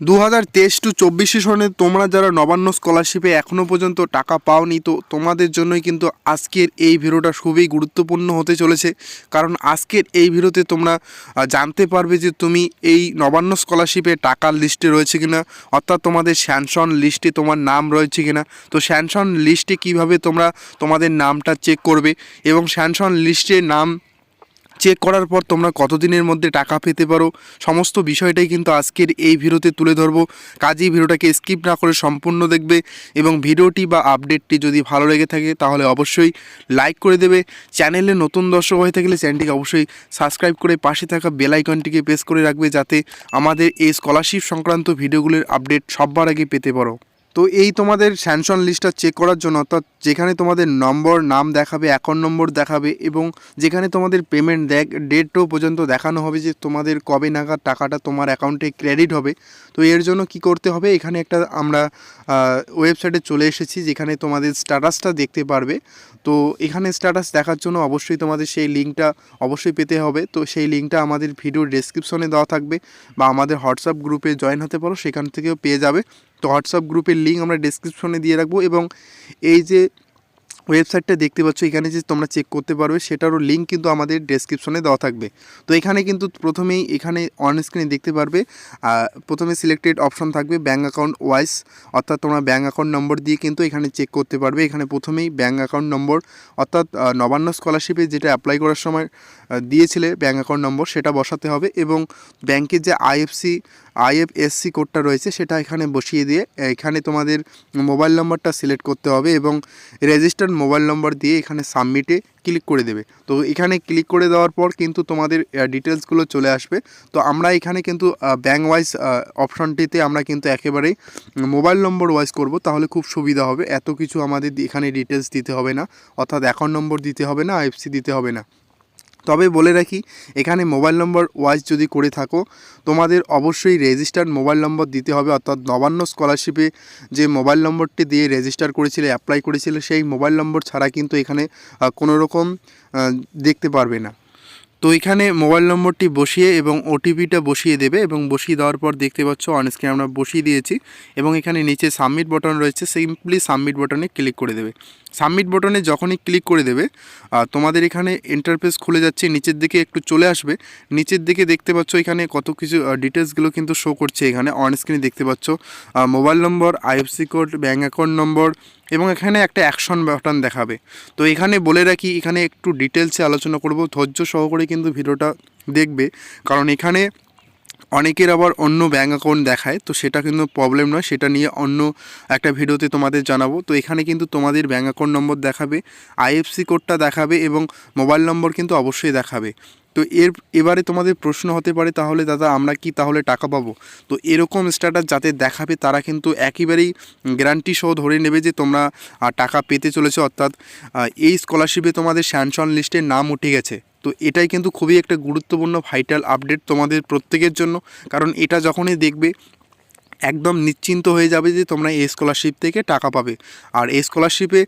দু হাজার তেইশ টু চব্বিশ সনে তোমরা যারা নবান্ন স্কলারশিপে এখনও পর্যন্ত টাকা পাওনি, তো তোমাদের জন্যই কিন্তু আজকের এই ভিডিওটা খুবই গুরুত্বপূর্ণ হতে চলেছে। কারণ আজকের এই ভিডিওতে তোমরা জানতে পারবে যে তুমি এই নবান্ন স্কলারশিপে টাকার লিস্টে রয়েছে কিনা, অর্থাৎ তোমাদের স্যানশন লিস্টে তোমার নাম রয়েছে কিনা। তো স্যানশন লিস্টে কীভাবে তোমরা তোমাদের নামটা চেক করবে এবং স্যানশন লিস্টে নাম চেক করার পর তোমরা কতদিনের মধ্যে টাকা পেতে পারো? সমস্ত বিষয়টাই কিন্তু আজকের এই ভিডিওতে তুলে ধরবো। কাজেই ভিডিওটাকে স্কিপ না করে সম্পূর্ণ দেখবে এবং ভিডিওটি বা আপডেটটি যদি ভালো লেগে থাকে, তাহলে অবশ্যই লাইক করে দেবে। চ্যানেলে নতুন দর্শক হয়ে থাকলে চ্যানেলটিকে অবশ্যই সাবস্ক্রাইব করে পাশে থাকা বেল আইকনটিকে প্রেস করে রাখবে, যাতে আমাদের এই স্কলারশিপ সংক্রান্ত ভিডিওগুলির আপডেট সববার আগে পেতে পারো। তো এই তোমাদের স্যানশন লিস্টটা চেক করার জন্য, অর্থাৎ যেখানে তোমাদের নম্বর নাম দেখাবে অ্যাকাউন্ট নম্বর দেখাবে এবং যেখানে তোমাদের পেমেন্ট দেখ ডেটও পর্যন্ত দেখানো হবে যে তোমাদের কবে নাগাদ টাকাটা তোমার অ্যাকাউন্টে ক্রেডিট হবে। তো এর জন্য কি করতে হবে? এখানে একটা আমরা ওয়েবসাইটে চলে এসেছি যেখানে তোমাদের স্ট্যাটাসটা দেখতে পারবে। তো এখানে স্ট্যাটাস দেখার জন্য অবশ্যই তোমাদের সেই লিঙ্কটা অবশ্যই পেতে হবে। তো সেই লিঙ্কটা আমাদের ভিডিওর ডেসক্রিপশনে দেওয়া থাকবে বা আমাদের হোয়াটসঅ্যাপ গ্রুপে জয়েন হতে পারো, সেখান থেকেও পেয়ে যাবে। তো হোয়াটসঅ্যাপ গ্রুপের লিঙ্ক আমরা ডিসক্রিপশনে দিয়ে রাখব এবং এই যে ওয়েবসাইটটা দেখতে পাচ্ছ, এখানে যে তোমরা চেক করতে পারবে, সেটারও লিঙ্ক কিন্তু আমাদের ডেসক্রিপশনে দেওয়া থাকবে। তো এখানে কিন্তু প্রথমেই এখানে অন স্ক্রিনে দেখতে পারবে প্রথমে সিলেক্টেড অপশন থাকবে ব্যাঙ্ক অ্যাকাউন্ট ওয়াইজ অর্থাৎ তোমরা ব্যাঙ্ক অ্যাকাউন্ট নম্বর দিয়ে কিন্তু এখানে চেক করতে পারবে। এখানে প্রথমেই ব্যাঙ্ক অ্যাকাউন্ট নম্বর অর্থাৎ নবান্ন স্কলারশিপে যেটা অ্যাপ্লাই করার সময় দিয়েছিলে ব্যাঙ্ক অ্যাকাউন্ট নম্বর সেটা বসাতে হবে এবং ব্যাংকের যে আইএফসি আইএফএসসি কোডটা রয়েছে, সেটা এখানে বসিয়ে দিয়ে, এখানে তোমাদের মোবাইল নম্বরটা সিলেক্ট করতে হবে এবং রেজিস্টার্ড মোবাইল নম্বর দিয়ে এখানে সাবমিটে ক্লিক করে দেবে। তো এখানে ক্লিক করে দেওয়ার পর কিন্তু তোমাদের ডিটেলসগুলো চলে আসবে। তো আমরা এখানে কিন্তু ব্যাঙ্ক ওয়াইজ অপশনটিতে আমরা কিন্তু একেবারেই মোবাইল নম্বর ওয়াইজ করব। তাহলে খুব সুবিধা হবে। এত কিছু আমাদের এখানে ডিটেলস দিতে হবে না। অর্থাৎ অ্যাকাউন্ট নম্বর দিতে হবে না এফসি দিতে হবে না। তবে বলে রাখি, এখানে মোবাইল নম্বর ওয়াইজ যদি করে থাকো, তোমাদের অবশ্যই রেজিস্টার্ড মোবাইল নম্বর দিতে হবে, অর্থাৎ নবান্ন স্কলারশিপে যে মোবাইল নম্বরটি দিয়ে রেজিস্টার করেছিলে, অ্যাপ্লাই করেছিলে, সেই মোবাইল নম্বর ছাড়া কিন্তু এখানে কোনো রকম দেখতে পারবে না। তো এখানে মোবাইল নম্বরটি বসিয়ে এবং ওটিপিটা বসিয়ে দেবে এবং বসিয়ে দেওয়ার পর দেখতে পাচ্ছ অনস্ক্রিনে আমরা বসিয়ে দিয়েছি এবং এখানে নিচে সাবমিট বটন রয়েছে সিম্পলি সাবমিট বটনে ক্লিক করে দেবে। সাবমিট বটনে যখনই ক্লিক করে দেবে তোমাদের এখানে ইন্টারফেস খুলে যাচ্ছে, নিচের দিকে একটু চলে আসবে, নিচের দিকে দেখতে পাচ্ছ এখানে কত কিছু ডিটেলসগুলো কিন্তু শো করছে এখানে। অন স্ক্রিনে দেখতে পাচ্ছ mobile number IFSC code bank account number এবং এখানে একটা অ্যাকশন বাটন দেখাবে। তো এখানে বলে রাখি, এখানে একটু ডিটেলসে আলোচনা করব। ধৈর্য সহকারে কিন্তু ভিডিওটা দেখবে। কারণ এখানে অনেকের আবার অন্য ব্যাঙ্ক অ্যাকাউন্ট দেখায়, তো সেটা কিন্তু প্রবলেম নয়। সেটা নিয়ে অন্য একটা ভিডিওতে তোমাদের জানাব। তো এখানে কিন্তু তোমাদের ব্যাঙ্ক অ্যাকাউন্ট নম্বর দেখাবে আইএফসি কোডটা দেখাবে এবং মোবাইল নম্বর কিন্তু অবশ্যই দেখাবে। তো এর, এবারে তোমাদের প্রশ্ন হতে পারে, তাহলে দাদা আমরা কি তাহলে টাকা পাবো? তো এরকম স্ট্যাটাস যাতে দেখাবে, তারা কিন্তু একেবারেই গ্যারান্টি সহ ধরে নেবে যে তোমরা টাকা পেতে চলেছে। অর্থাৎ এই স্কলারশিপে তোমাদের স্যানশন লিস্টের নাম উঠে গেছে। তো এটাই কিন্তু খুবই একটা গুরুত্বপূর্ণ ভাইটাল আপডেট তোমাদের প্রত্যেকের জন্য। কারণ এটা যখনই দেখবে একদম নিশ্চিন্ত হয়ে যাবে যে তোমরা এই স্কলারশিপ থেকে টাকা পাবে। আর এই স্কলারশিপে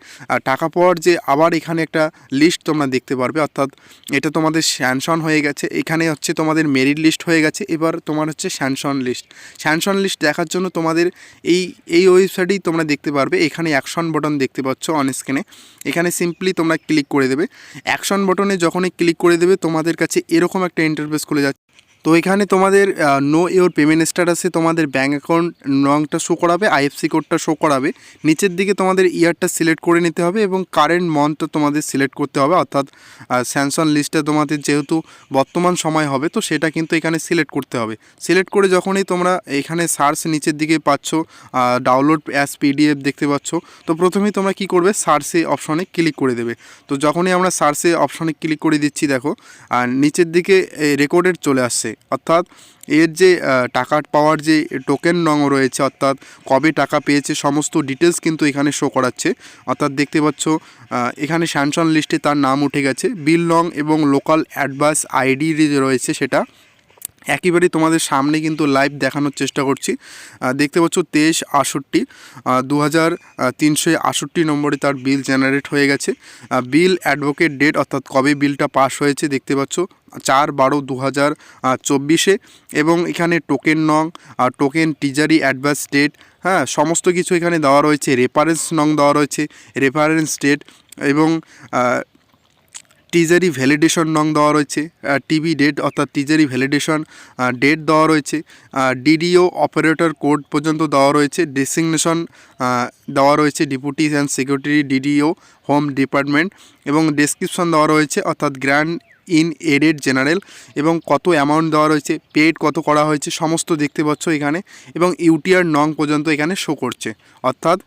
টাকা পাওয়ার যে আবার এখানে একটা লিস্ট তোমরা দেখতে পারবে, অর্থাৎ এটা তোমাদের স্যানশন হয়ে গেছে। এখানে হচ্ছে তোমাদের মেরিট লিস্ট হয়ে গেছে, এবার তোমার হচ্ছে স্যানশন লিস্ট স্যানশন লিস্ট দেখার জন্য তোমাদের এই এই ওয়েবসাইটেই তোমরা দেখতে পারবে, এখানে অ্যাকশন বটন দেখতে পাচ্ছ অন স্ক্রিনে এখানে সিম্পলি তোমরা ক্লিক করে দেবে। অ্যাকশন বটনে যখনই ক্লিক করে দেবে, তোমাদের কাছে এরকম একটা ইন্টারফেস খুলে যাচ্ছে। তো এখানে তোমাদের নো ইওর পেমেন্ট স্ট্যাটাসে তোমাদের ব্যাঙ্ক অ্যাকাউন্ট রংটা শো করাবে আইএফসি কোডটা শো করাবে। নিচের দিকে তোমাদের ইয়ারটা সিলেক্ট করে নিতে হবে এবং কারেন্ট মান্থটা তোমাদের সিলেক্ট করতে হবে। অর্থাৎ স্যামসং লিস্টে তোমাদের যেহেতু বর্তমান সময় হবে, তো সেটা কিন্তু এখানে সিলেক্ট করতে হবে। সিলেক্ট করে যখনই তোমরা এখানে সার্চ নিচের দিকে পাচ্ছ ডাউনলোড অ্যাস পিডিএফ দেখতে পাচ্ছ, তো প্রথমেই তোমরা কি করবে সার্চে অপশনে ক্লিক করে দেবে। তো যখনই আমরা সার্চে অপশনে ক্লিক করে দিচ্ছি, দেখো আর নিচের দিকে রেকর্ডেড চলে আসছে। অর্থাৎ এর যে টাকা পাওয়ার যে টোকেন রং রয়েছে, অর্থাৎ কবে টাকা পেয়েছে, সমস্ত ডিটেলস কিন্তু এখানে শো করাচ্ছে। অর্থাৎ দেখতে পাচ্ছ এখানে স্যানশন লিস্টে তার নাম উঠে গেছে। বিল রং এবং লোকাল অ্যাডভাইস আইডি রয়েছে সেটা একেবারেই তোমাদের সামনে কিন্তু লাইভ দেখানোর চেষ্টা করছি। দেখতে পাচ্ছ তেইশ আষট্টি দু হাজার নম্বরে তার বিল জেনারেট হয়ে গেছে। বিল অ্যাডভোকেট ডেট অর্থাৎ কবে বিলটা পাস হয়েছে দেখতে পাচ্ছ, চার বারো দু হাজার চব্বিশে। এবং এখানে টোকেন নং টোকেন টিজারি অ্যাডভান্স ডেট হ্যাঁ সমস্ত কিছু এখানে দেওয়া রয়েছে রেফারেন্স নং দেওয়া রয়েছে রেফারেন্স ডেট এবং টিজারি ভ্যালিডেশন নং দেওয়া রয়েছে টিভি ডেট অর্থাৎ টিজারি ভ্যালিডেশন ডেট দেওয়া রয়েছে ডিডিও অপারেটর কোড পর্যন্ত দেওয়া রয়েছে ডেসিগনেশন দেওয়া রয়েছে deputy and security DDO home department এবং ডেসক্রিপশন দেওয়া রয়েছে, অর্থাৎ গ্র্যান্ড ইন এডেড জেনারেল এবং কত অ্যামাউন্ট দেওয়া রয়েছে পেড কত করা হয়েছে, সমস্ত দেখতে পাচ্ছ এখানে এবং ইউটিআর নং পর্যন্ত এখানে শো করছে। অর্থাৎ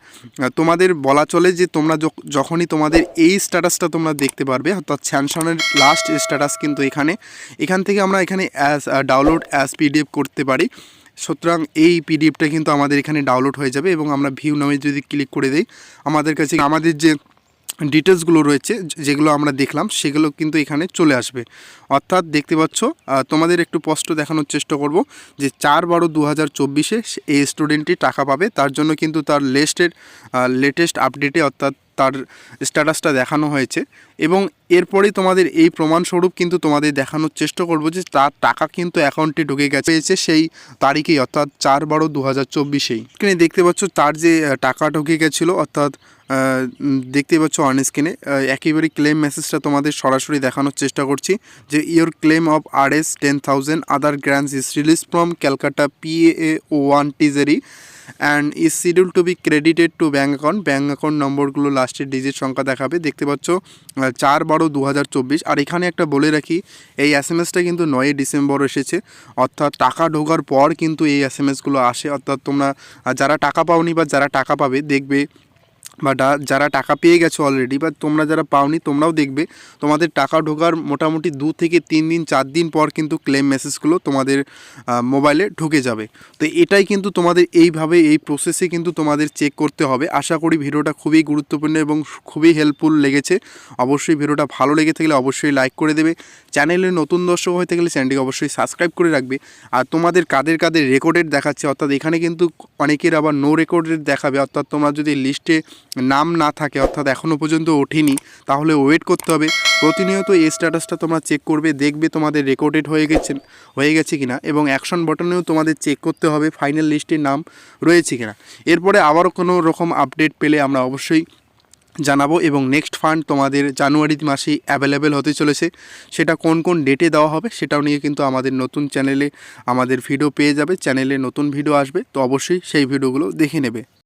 তোমাদের বলা চলে যে তোমরা যখ- যখনই তোমাদের এই স্ট্যাটাসটা তোমরা দেখতে পারবে, অর্থাৎ স্যামসংয়ের লাস্ট স্ট্যাটাস কিন্তু এখানে। এখান থেকে আমরা এখানে অ্যাজ ডাউনলোড অ্যাজ পিডিএফ করতে পারি। সুতরাং এই পিডিএফটা কিন্তু আমাদের এখানে ডাউনলোড হয়ে যাবে এবং আমরা ভিউ নামে যদি ক্লিক করে দিই, আমাদের কাছে আমাদের যে ডিটেলসগুলো রয়েছে যেগুলো আমরা দেখলাম, সেগুলো কিন্তু এখানে চলে আসবে। অর্থাৎ দেখতে পাচ্ছ তোমাদের একটু স্পষ্ট দেখানোর চেষ্টা করব যে চার বারো দু হাজার চব্বিশে এই স্টুডেন্টটি টাকা পাবে। তার জন্য কিন্তু তার লেস্টের লেটেস্ট আপডেটে অর্থাৎ তার স্ট্যাটাসটা দেখানো হয়েছে। এবং এরপরেই তোমাদের এই প্রমাণস্বরূপ কিন্তু তোমাদের দেখানোর চেষ্টা করব যে তার টাকা কিন্তু অ্যাকাউন্টে ঢুকে গেছে সেই তারিখেই, অর্থাৎ চার বারো দু হাজার চব্বিশেই দেখতে পাচ্ছ, তার যে টাকা ঢুকে গেছিল, অর্থাৎ আহ, উম, দেখতে পাচ্ছ অন স্ক্রিনে একেবারে ক্লেম মেসেজটা তোমাদের সরাসরি দেখানোর চেষ্টা করছি যে your claim of R S ten thousand other grants is release from Calcutta PA O one treasury and is schedule to be credited to bank account bank account নম্বরগুলো লাস্টের ডিজিট সংখ্যা দেখাবে। দেখতে পাচ্ছ চার বারো দু আর এখানে একটা বলে রাখি এই এস এম এসটা কিন্তু নয়ই ডিসেম্বর এসেছে। অর্থাৎ টাকা ঢোকার পর কিন্তু এই এস এম এসগুলো আসে। অর্থাৎ তোমরা যারা টাকা পাওনি বা যারা টাকা পাবে দেখবে বা যারা টাকা পেয়ে গেছো অলরেডি বা তোমরা যারা পাওনি, তোমরাও দেখবে, তোমাদের টাকা ঢোকার মোটামুটি দু থেকে তিন দিন, চার দিন পর কিন্তু ক্লেম মেসেজগুলো তোমাদের মোবাইলে ঢুকে যাবে। তো এটাই কিন্তু তোমাদের এইভাবে, এই প্রসেসে কিন্তু তোমাদের চেক করতে হবে। আশা করি ভিডিওটা খুবই গুরুত্বপূর্ণ এবং খুবই হেল্পফুল লেগেছে। অবশ্যই ভিডিওটা ভালো লেগে থাকলে অবশ্যই লাইক করে দেবে। চ্যানেলে নতুন দর্শক হয়ে থাকলে চ্যানেলটিকে অবশ্যই সাবস্ক্রাইব করে রাখবে। আর তোমাদের কাদের কাদের রেকর্ডেড দেখাচ্ছে, অর্থাৎ এখানে কিন্তু অনেকের আবার নো রেকর্ডেড দেখাবে, অর্থাৎ তোমরা যদি লিস্টে নাম না থাকে, অর্থাৎ এখনও পর্যন্ত ওঠেনি, তাহলে ওয়েট করতে হবে। প্রতিনিয়ত এই স্ট্যাটাসটা তোমরা চেক করবে, দেখবে তোমাদের রেকর্ডেড হয়ে গেছে হয়ে গেছে কিনা, এবং অ্যাকশন বটনেও তোমাদের চেক করতে হবে ফাইনাল লিস্টের নাম রয়েছে কিনা। এরপরে আবারও কোনো রকম আপডেট পেলে আমরা অবশ্যই জানাব, এবং নেক্সট ফান্ড তোমাদের জানুয়ারি মাসেই অ্যাভেলেবেল হতে চলেছে। সেটা কোন কোন ডেটে দেওয়া হবে, সেটাও নিয়ে কিন্তু আমাদের নতুন চ্যানেলে আমাদের ভিডিও পেয়ে যাবে চ্যানেলে নতুন ভিডিও আসবে, তো অবশ্যই সেই ভিডিওগুলো দেখে নেবে।